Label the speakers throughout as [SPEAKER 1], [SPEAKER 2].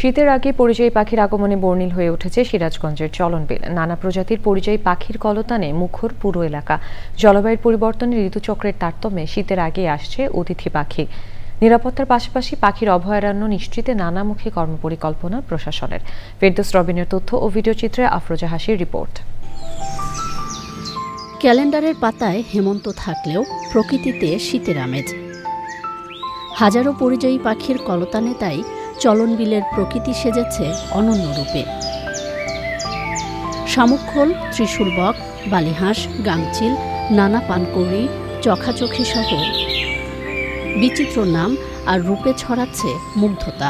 [SPEAKER 1] শীতের আগে পরিযায়ী পাখির আগমনে বর্ণিল হয়ে উঠেছে সিরাজগঞ্জের চলনবিল। নানা প্রজাতির পরিযায়ী পাখির কলতানে মুখর পুরো এলাকা। জলবায়ুর পরিবর্তনে ঋতুচক্রের তারতম্যে শীতের আগে আসছে অতিথি পাখি। নিরাপত্তার পাশাপাশি পাখির অভয়ারণ্য নিশ্চিতে নানামুখী কর্মপরিকল্পনা প্রশাসনের। ফেরদোস রবিনের তথ্য ও ভিডিওচিত্রে আফরোজা হাসির রিপোর্ট।
[SPEAKER 2] ক্যালেন্ডারের পাতায় হেমন্ত থাকলেও প্রকৃতিতে শীতের আমেজ। হাজারো পরিযায়ী পাখির কলতানে তাই চলনবিলের প্রকৃতি সেজেছে অনন্য রূপে। শামুকখোল, ত্রিশূলবক, বালিহাঁস, গাংচিল, নানা পানকৌড়ি চখাচখি সহ বিচিত্র নাম আর রূপে ছড়াচ্ছে মুগ্ধতা।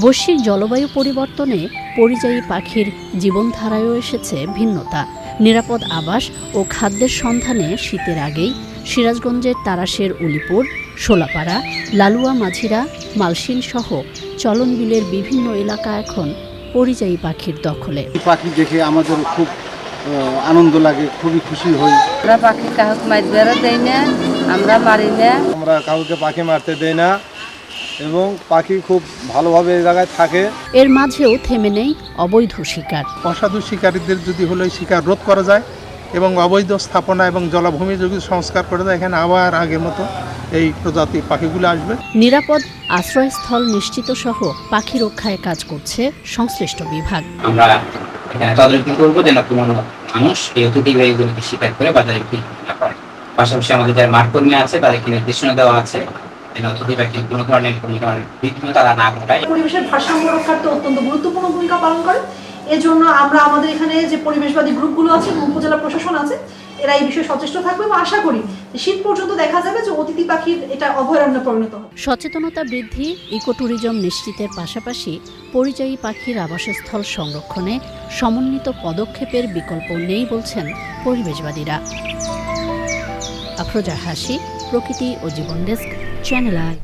[SPEAKER 2] বৈশ্বিক জলবায়ু পরিবর্তনে পরিযায়ী পাখির জীবনধারায়ও এসেছে ভিন্নতা। নিরাপদ আবাস ও খাদ্যের সন্ধানে শীতের আগেই সিরাজগঞ্জের তারাশের উলিপুর শোলাপাড়া লালুয়া মাঝিরা মালসিন সহ চলনবিলের বিভিন্ন এলাকা এখন পরিযায়ী পাখির দখলে।
[SPEAKER 3] এই পাখি দেখে আমাদের খুব আনন্দ লাগে খুবই খুশি হই।
[SPEAKER 4] আমরা পাখি কাহক মারবেরও দেই না আমরা মারি না।
[SPEAKER 5] আমরা কাউকে পাখি মারতে দেই না এবং পাখি খুব ভালোভাবে এই জায়গায় থাকে।
[SPEAKER 2] এর মাঝেও থেমে নেই অবৈধ শিকার।
[SPEAKER 6] অসাধু শিকারীদের যদি হলো শিকার রোধ করা যায় এবং অবৈধ স্থাপনা এবং জলাভূমি যদি সংস্কার করে দেয় এখানে আবার আগের মতো এই প্রজাতির পাখিগুলো আসবে।
[SPEAKER 2] নিরাপদ আশ্রয়স্থল নিশ্চিত সহ পাখি রক্ষায় কাজ করছে সংশ্লিষ্ট বিভাগ।
[SPEAKER 7] আমরা তদারকি করব যেন কোনো মানুষ এই স্বীকার করে বাজারে বিক্রি না করে পাশাপাশি আমাদের যারা মাঠ কর্মী আছে তাদেরকে নির্দেশনা দেওয়া আছে কোনো ধরনের কোনো ধরনের বিঘ্ন তারা না ঘটায়।
[SPEAKER 8] পরিবেশের ভারসাম্য রক্ষার্থে অত্যন্ত গুরুত্বপূর্ণ ভূমিকা পালন করে। এজন্য আমরা আমাদের এখানে যে পরিবেশবাদী গ্রুপগুলো আছে উপজেলা প্রশাসন আছে, এরা এই বিষয়ে সচেষ্ট থাকবে এবং আশা করি শীত পর্যন্ত দেখা যাবে যে অতিথি পাখির এটা অভয়ারণ্য পরিণত হবে।
[SPEAKER 2] সচেতনতা বৃদ্ধি ইকোট্যুরিজম নিশ্চিতের পাশাপাশি পরিযায়ী পাখির আবাসস্থল সংরক্ষণে সমন্বিত পদক্ষেপের বিকল্প নেই বলছেন পরিবেশবাদীরা। আফরোজা হাসি, প্রকৃতি ও জীবন ডেস্ক, চ্যানেল আই।